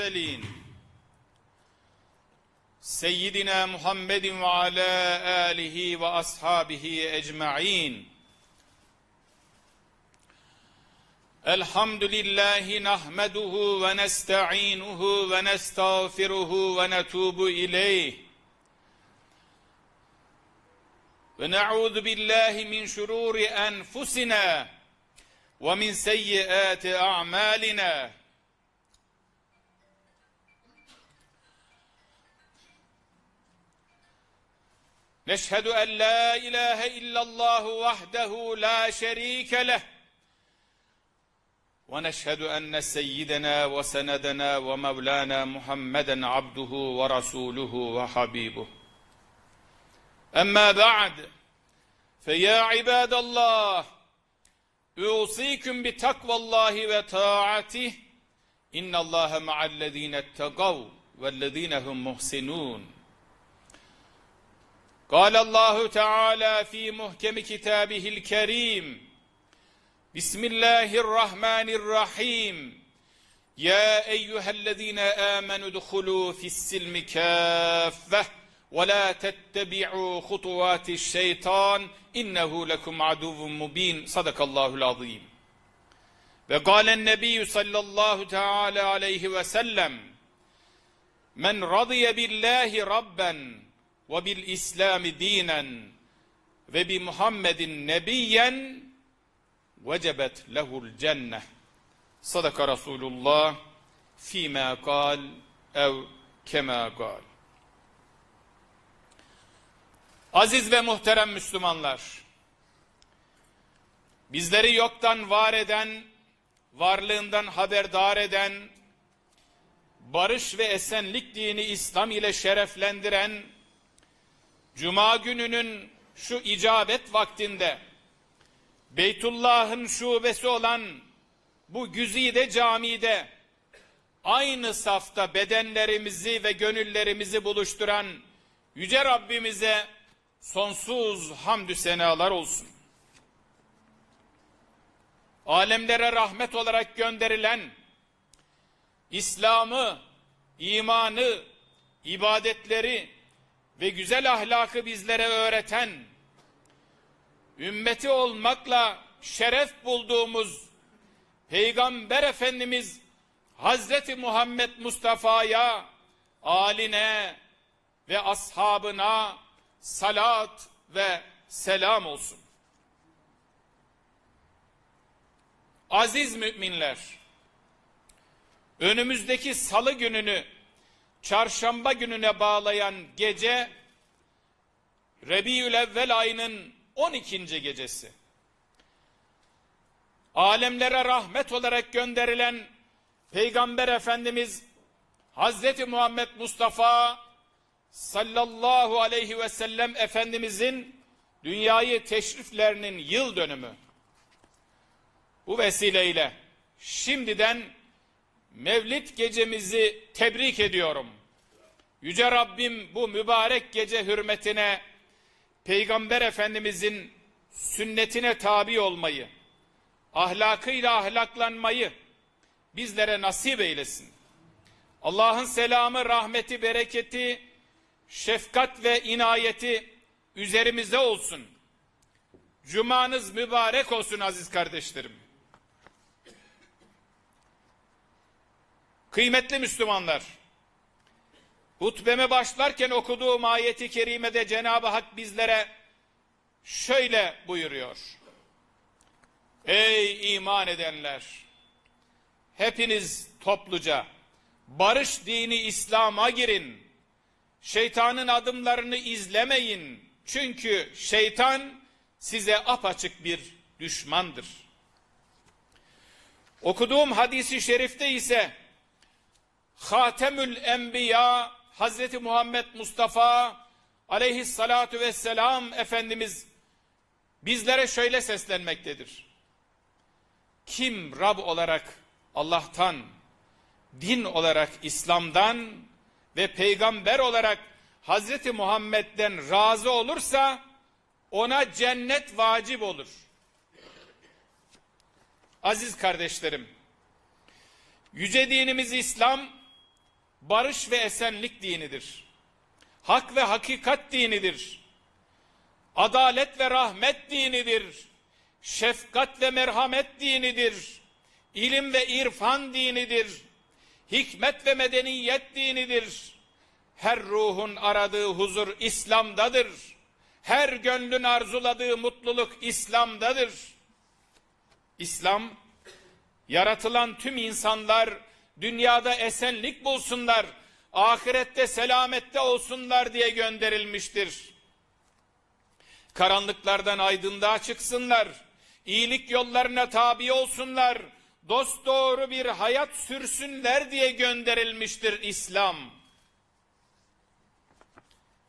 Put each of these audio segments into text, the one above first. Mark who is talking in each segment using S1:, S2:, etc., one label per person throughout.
S1: المرسلين. سيدنا محمد وعلى آله وأصحابه أجمعين. الحمد لله نحمده ونستعينه ونستغفره ونتوب إليه. ونعوذ بالله من شرور أنفسنا ومن سيئات أعمالنا. نشهد أن لا إله إلا الله وحده لا شريك له. ونشهد أن سيدنا وسندنا ومولانا محمدا عبده ورسوله وحبيبه. أما بعد فيا عباد الله أوصيكم بتقوى الله وطاعته. إن الله مع الذين اتقوا والذين هم محسنون. قال الله تعالى في محكم كتابه الكريم بسم الله الرحمن الرحيم. يا أيها الذين آمنوا ادخلوا في السلم كافة ولا تتبعوا خطوات الشيطان إنه لكم عدو مبين. صدق الله العظيم. وقال النبي صلى الله تعالى عليه وسلم من رضي بالله ربا ve bil İslami dinen ve bi Muhammedin nebiyen vecebet lehul cenneh. Sadaka Resulullah fîmâ kal ev kemâ kal. Aziz ve muhterem Müslümanlar, bizleri yoktan var eden, varlığından haberdar eden, barış ve esenlik dini İslam ile şereflendiren, Cuma gününün şu icabet vaktinde, Beytullah'ın şubesi olan bu güzide camide, aynı safta bedenlerimizi ve gönüllerimizi buluşturan Yüce Rabbimize, sonsuz hamdü senalar olsun. Alemlere rahmet olarak gönderilen İslam'ı, imanı, ibadetleri ve güzel ahlakı bizlere öğreten, ümmeti olmakla şeref bulduğumuz Peygamber Efendimiz Hazreti Muhammed Mustafa'ya, aline ve ashabına, salat ve selam olsun. Aziz müminler, önümüzdeki salı gününü çarşamba gününe bağlayan gece Rebiülevvel ayının 12. gecesi. Alemlere rahmet olarak gönderilen Peygamber Efendimiz Hazreti Muhammed Mustafa sallallahu aleyhi ve sellem Efendimizin dünyayı teşriflerinin yıl dönümü. Bu vesileyle şimdiden Mevlid gecemizi tebrik ediyorum. Yüce Rabbim bu mübarek gece hürmetine Peygamber Efendimizin sünnetine tabi olmayı, ahlakıyla ahlaklanmayı bizlere nasip eylesin. Allah'ın selamı, rahmeti, bereketi, şefkat ve inayeti üzerimize olsun. Cumanız mübarek olsun aziz kardeşlerim. Kıymetli Müslümanlar, hutbeme başlarken okuduğum ayeti kerimede Cenab-ı Hak bizlere şöyle buyuruyor. Ey iman edenler! Hepiniz topluca barış dini İslam'a girin Şeytanın adımlarını izlemeyin. Çünkü şeytan size apaçık bir düşmandır. Okuduğum hadisi şerifte ise Hatemül Enbiya Hazreti Muhammed Mustafa aleyhissalatu vesselam Efendimiz bizlere şöyle seslenmektedir. Kim Rab olarak Allah'tan, din olarak İslam'dan ve peygamber olarak Hazreti Muhammed'den razı olursa ona cennet vacip olur. Aziz kardeşlerim, yüce dinimiz İslam barış ve esenlik dinidir. Hak ve hakikat dinidir. Adalet ve rahmet dinidir. Şefkat ve merhamet dinidir. İlim ve irfan dinidir. Hikmet ve medeniyet dinidir. Her ruhun aradığı huzur İslam'dadır. Her gönlün arzuladığı mutluluk İslam'dadır. İslam, yaratılan tüm insanlar dünyada esenlik bulsunlar, ahirette selamette olsunlar diye gönderilmiştir. Karanlıklardan aydınlığa çıksınlar, iyilik yollarına tabi olsunlar, dost doğru bir hayat sürsünler diye gönderilmiştir İslam.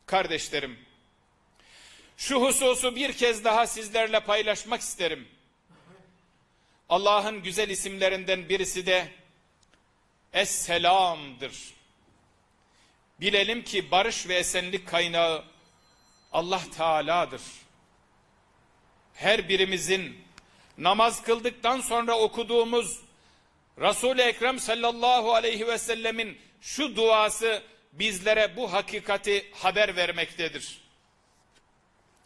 S1: Kardeşlerim, şu hususu bir kez daha sizlerle paylaşmak isterim. Allah'ın güzel isimlerinden birisi de Es-Selam'dır. Bilelim ki barış ve esenlik kaynağı Allah Teala'dır. Her birimizin namaz kıldıktan sonra okuduğumuz Resul-i Ekrem sallallahu aleyhi ve sellemin şu duası bizlere bu hakikati haber vermektedir.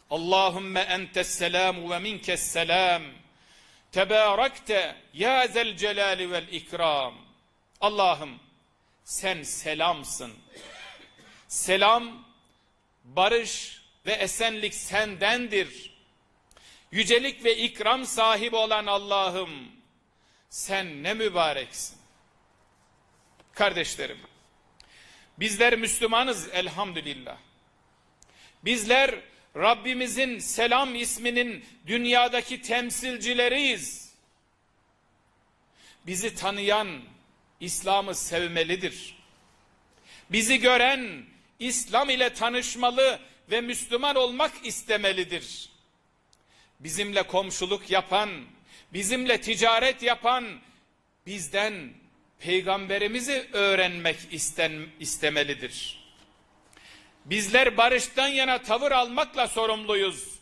S1: Allahümme entes selamu ve minkes selam. Tebarakte ya zel celali vel ikram. Allah'ım sen selamsın. Selam, barış ve esenlik sendendir. Yücelik ve ikram sahibi olan Allah'ım sen ne mübareksin. Kardeşlerim, bizler Müslümanız elhamdülillah. Bizler Rabbimizin selam isminin dünyadaki temsilcileriyiz. Bizi tanıyan İslam'ı sevmelidir. Bizi gören İslam ile tanışmalı ve Müslüman olmak istemelidir. Bizimle komşuluk yapan, bizimle ticaret yapan bizden peygamberimizi öğrenmek isten, istemelidir. Bizler barıştan yana tavır almakla sorumluyuz.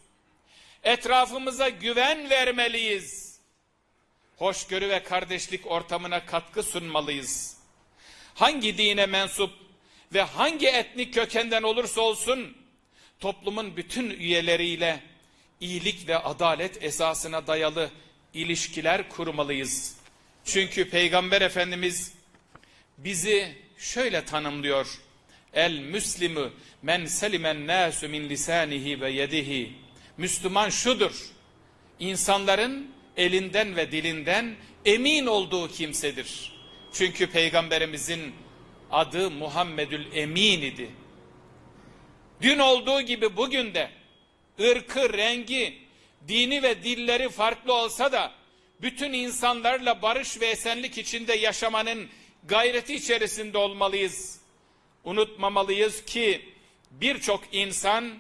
S1: Etrafımıza güven vermeliyiz. Hoşgörü ve kardeşlik ortamına katkı sunmalıyız. Hangi dine mensup ve hangi etnik kökenden olursa olsun toplumun bütün üyeleriyle iyilik ve adalet esasına dayalı ilişkiler kurmalıyız. Çünkü Peygamber Efendimiz bizi şöyle tanımlıyor. El müslimü men selimen nasu min lisanihi ve yedihi. Müslüman şudur. İnsanların elinden ve dilinden emin olduğu kimsedir. Çünkü peygamberimizin adı Muhammedül Emin idi. Dün olduğu gibi bugün de ırkı, rengi, dini ve dilleri farklı olsa da bütün insanlarla barış ve esenlik içinde yaşamanın gayreti içerisinde olmalıyız. Unutmamalıyız ki birçok insan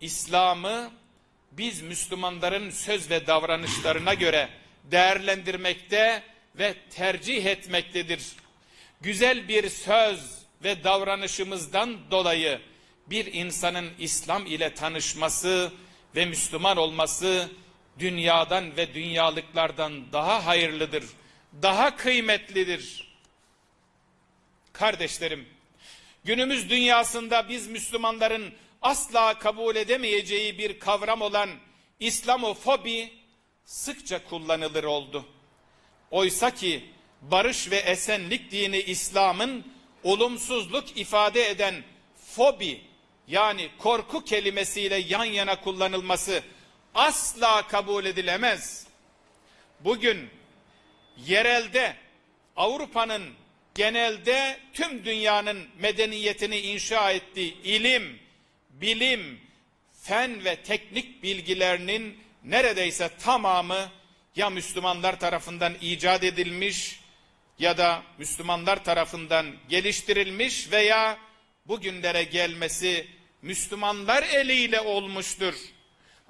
S1: İslam'ı biz Müslümanların söz ve davranışlarına göre değerlendirmekte ve tercih etmektedir. Güzel bir söz ve davranışımızdan dolayı bir insanın İslam ile tanışması ve Müslüman olması dünyadan ve dünyalıklardan daha hayırlıdır, daha kıymetlidir. Kardeşlerim, günümüz dünyasında biz Müslümanların asla kabul edemeyeceği bir kavram olan İslamofobi sıkça kullanılır oldu. Oysa ki barış ve esenlik dini İslam'ın olumsuzluk ifade eden fobi yani korku kelimesiyle yan yana kullanılması asla kabul edilemez. Bugün yerelde Avrupa'nın genelde tüm dünyanın medeniyetini inşa ettiği ilim, bilim, fen ve teknik bilgilerinin neredeyse tamamı ya Müslümanlar tarafından icat edilmiş ya da Müslümanlar tarafından geliştirilmiş veya bugünlere gelmesi Müslümanlar eliyle olmuştur.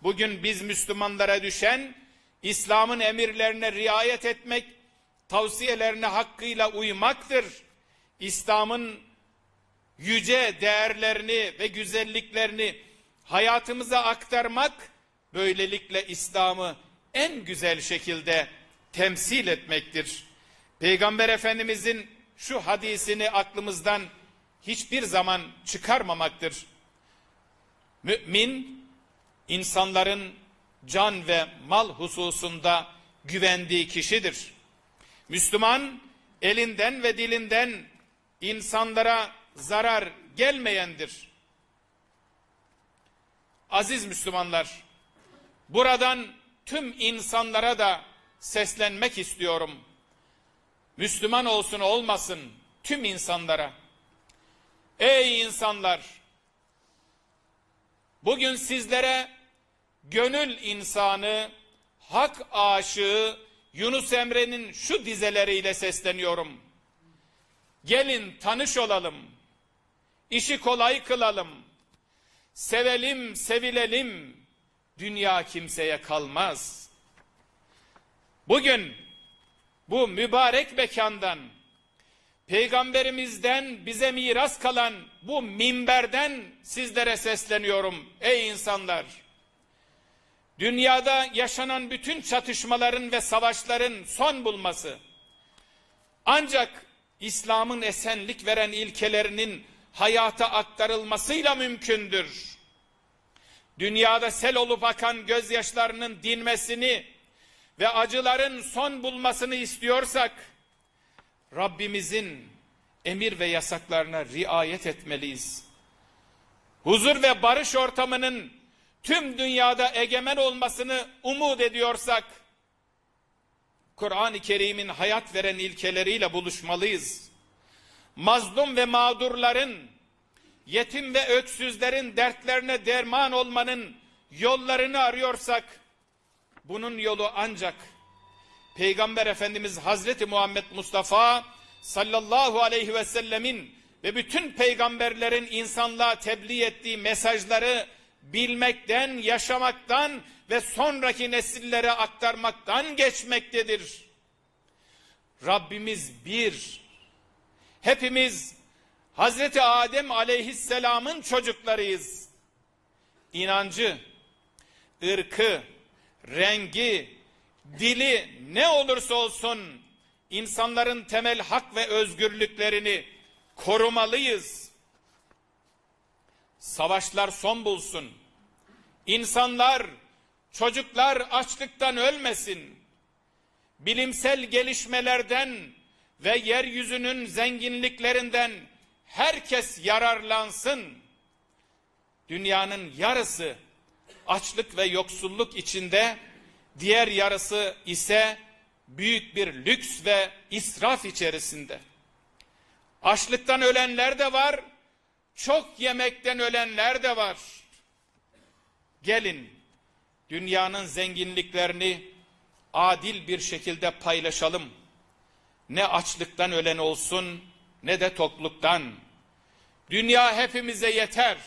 S1: Bugün biz Müslümanlara düşen İslam'ın emirlerine riayet etmek, tavsiyelerine hakkıyla uymaktır. İslam'ın yüce değerlerini ve güzelliklerini hayatımıza aktarmak, böylelikle İslam'ı en güzel şekilde temsil etmektir. Peygamber Efendimizin şu hadisini aklımızdan hiçbir zaman çıkarmamaktır. Mümin insanların can ve mal hususunda güvendiği kişidir. Müslüman elinden ve dilinden insanlara zarar gelmeyendir. Aziz Müslümanlar, buradan tüm insanlara da seslenmek istiyorum. Müslüman olsun olmasın tüm insanlara. Ey insanlar! Bugün sizlere gönül insanı, hak aşığı Yunus Emre'nin şu dizeleriyle sesleniyorum. Gelin tanış olalım. İşi kolay kılalım. Sevelim, sevilelim. Dünya kimseye kalmaz. Bugün bu mübarek mekandan Peygamberimizden bize miras kalan bu minberden sizlere sesleniyorum ey insanlar. Dünyada yaşanan bütün çatışmaların ve savaşların son bulması ancak İslam'ın esenlik veren ilkelerinin hayata aktarılmasıyla mümkündür. Dünyada sel olup akan gözyaşlarının dinmesini ve acıların son bulmasını istiyorsak Rabbimizin emir ve yasaklarına riayet etmeliyiz. Huzur ve barış ortamının tüm dünyada egemen olmasını umut ediyorsak, Kur'an-ı Kerim'in hayat veren ilkeleriyle buluşmalıyız. Mazlum ve mağdurların, yetim ve öksüzlerin dertlerine derman olmanın yollarını arıyorsak, bunun yolu ancak Peygamber Efendimiz Hazreti Muhammed Mustafa sallallahu aleyhi ve sellemin ve bütün peygamberlerin insanlığa tebliğ ettiği mesajları bilmekten, yaşamaktan ve sonraki nesillere aktarmaktan geçmektedir. Rabbimiz bir. Hepimiz Hazreti Adem aleyhisselamın çocuklarıyız. İnancı, ırkı, rengi, dili ne olursa olsun insanların temel hak ve özgürlüklerini korumalıyız. Savaşlar son bulsun. İnsanlar, çocuklar açlıktan ölmesin. Bilimsel gelişmelerden ve yeryüzünün zenginliklerinden herkes yararlansın. Dünyanın yarısı açlık ve yoksulluk içinde diğer yarısı ise büyük bir lüks ve israf içerisinde. Açlıktan ölenler de var, çok yemekten ölenler de var. Gelin dünyanın zenginliklerini adil bir şekilde paylaşalım. Ne açlıktan ölen olsun ne de tokluktan. Dünya hepimize yeter.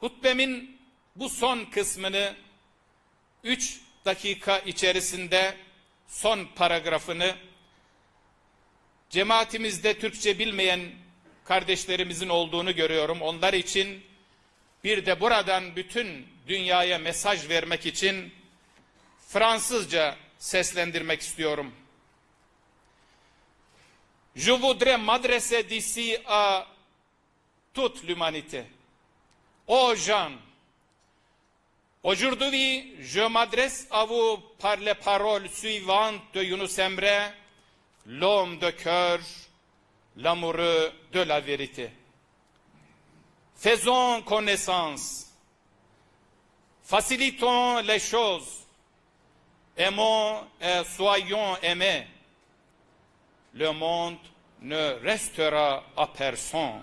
S1: Hutbemin bu son kısmını üç dakika içerisinde son paragrafını cemaatimizde Türkçe bilmeyen kardeşlerimizin olduğunu görüyorum. Onlar için bir de buradan bütün dünyaya mesaj vermek için Fransızca Je voudrais m'adresser d'ici à toute l'humanité. Aux gens Aujourd'hui, je m'adresse à vous par les paroles suivantes de Yunus Emre, l'homme de cœur, l'amoureux de la vérité. Faisons connaissance, facilitons les choses, aimons et soyons aimés. Le monde ne restera à personne.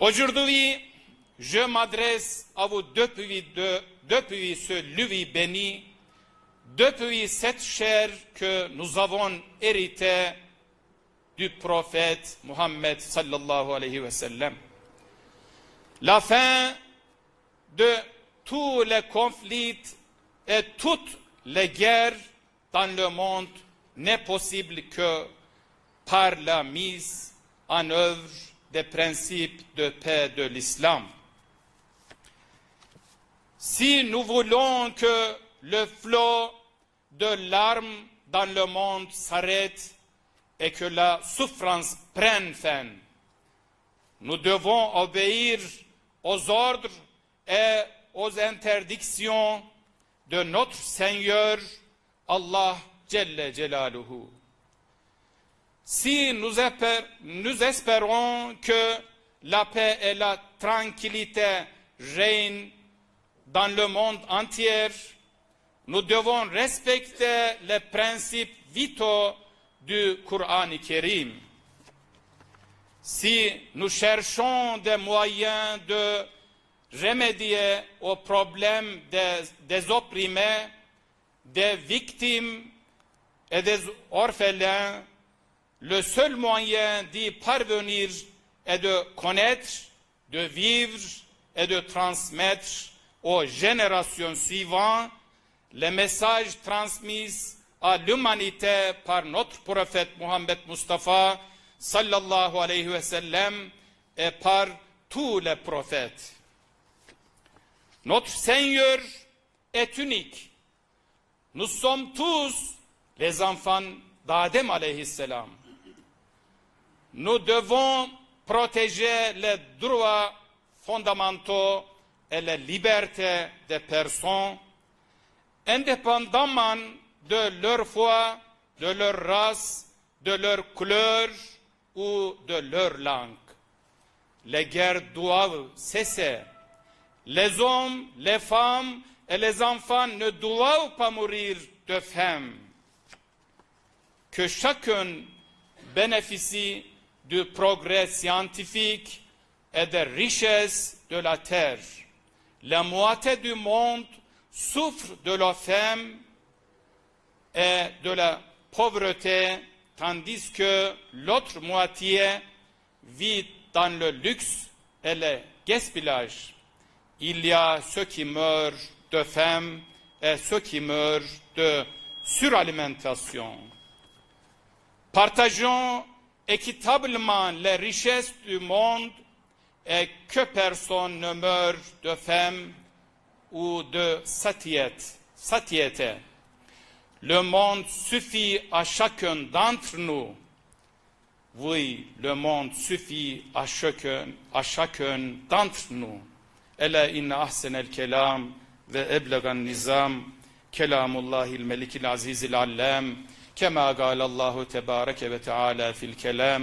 S1: Aujourd'hui, je m'adresse à vous depuis, de, depuis ce lieu béni, depuis cette chair que nous avons héritée du prophète Mohammed sallallahu alayhi wa sallam. La fin de tous les conflits et toutes les guerres dans le monde n'est possible que par la mise en œuvre des principes de paix de l'islam. Si nous voulons que le flot de larmes dans le monde s'arrête et que la souffrance prenne fin. Nous devons obéir aux ordres et aux interdictions de notre Seigneur Allah Celle Celaluhu. Si nous, espérons que la paix et la tranquillité règnent dans le monde entier, nous devons respecter les principes vitaux du Coran Kérim. Si nous cherchons des moyens de remédier aux problèmes des, opprimés, des victimes et des orphelins, le seul moyen d'y parvenir est de connaître, de vivre et de transmettre aux générations suivantes les messages transmis à l'humanité par notre prophète Mohammed Mustafa sallallahu et par tous les prophètes. Notre Seigneur est unique. Nous sommes tous les enfants d'Adam alayhi salam. Nous devons protéger les droits fondamentaux et les libertés des personnes, indépendamment de leur foi, de leur race, de leur couleur ou de leur langue. Les guerres doivent cesser. Les hommes, les femmes et les enfants ne doivent pas mourir de faim. Que chacun bénéficie du progrès scientifique et des richesses de la terre. La moitié du monde souffre de la faim et de la pauvreté, tandis que l'autre moitié vit dans le luxe et le gaspillage. Il y a ceux qui meurent de faim et ceux qui meurent de suralimentation. Partageons équitablement les richesses du monde et que personne ne meure de faim ou de satiété. Le monde suffit à chacun d'entre nous. Oui, le monde suffit à chacun, à chacun d'entre nous. Ela inne ahsenel kelam ve eblegan nizam. Kelamullahil melikil azizil allam. Kema galallahu tebareke ve teala fil kelam.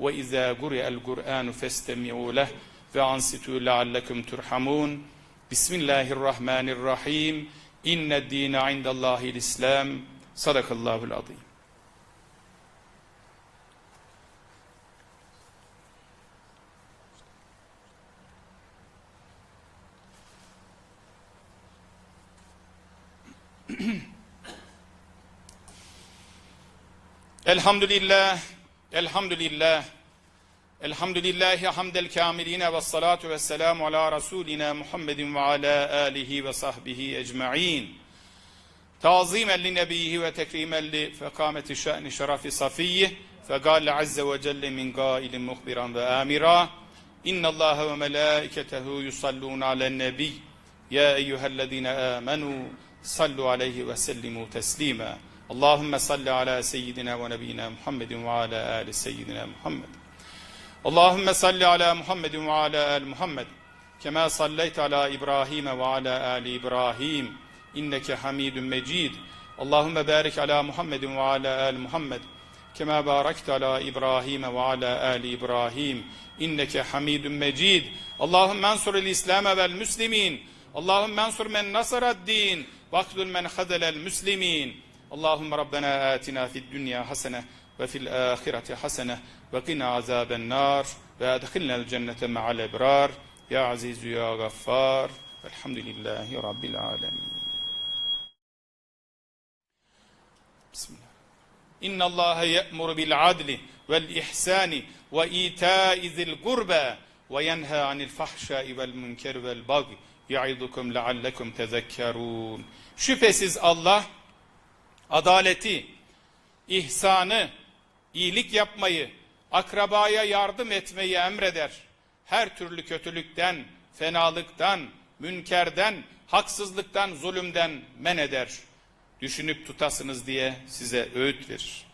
S1: Ve izâ guri'el kur'anu festemi'u leh ve ansitû leallekum turhamun. Bismillahirrahmanirrahim. İnned dîne indallâhil islam. Sadakallâhul azîm. الحمد لله الحمد لله الحمد لله حمد الكاملين والصلاة والسلام على رسولنا محمد وعلى آله وصحبه أجمعين تعظيما لنبيه وتكريما لفقامة شأن شرف صفيه فقال عز وجل من قائل مخبرا وآمرا إن الله وملائكته يصلون على النبي يا أيها الذين آمنوا صلوا عليه وسلموا تسليما Allahümme salli ala seyyidina ve nebiyyina Muhammedin ve ala ali seyyidina Muhammed. Allahümme salli ala Muhammedin ve ala al Muhammed. Kema salleyt ala İbrahim ve ala ali İbrahim. İnneke hamidun mecid. Allahümme barik ala Muhammedin ve ala al Muhammed. Kema barakte ala İbrahim ve ala ali İbrahim. İnneke hamidun mecid. Allahümme ansuril İslam'a vel müslimin. Allahümme ansur men nasarad din. Vakdul men hadelel müslimin. اللهم ربنا آتنا في الدنيا حسنة وفي الآخرة حسنة وقنا عذاب النار وأدخلنا الجنة مع الأبرار. يا عزيز يا غفار والحمد لله رب العالمين. بسم الله. إن الله يأمر بالعدل والإحسان وإيتاء ذي القربى وينهى عن الفحشاء والمنكر والبغي يعظكم لعلكم تذكرون. Şüphesiz Allah. Adaleti, ihsanı, iyilik yapmayı, akrabaya yardım etmeyi emreder. Her türlü kötülükten, fenalıktan, münkerden, haksızlıktan, zulümden men eder. düşünüp tutasınız diye size öğüt verir.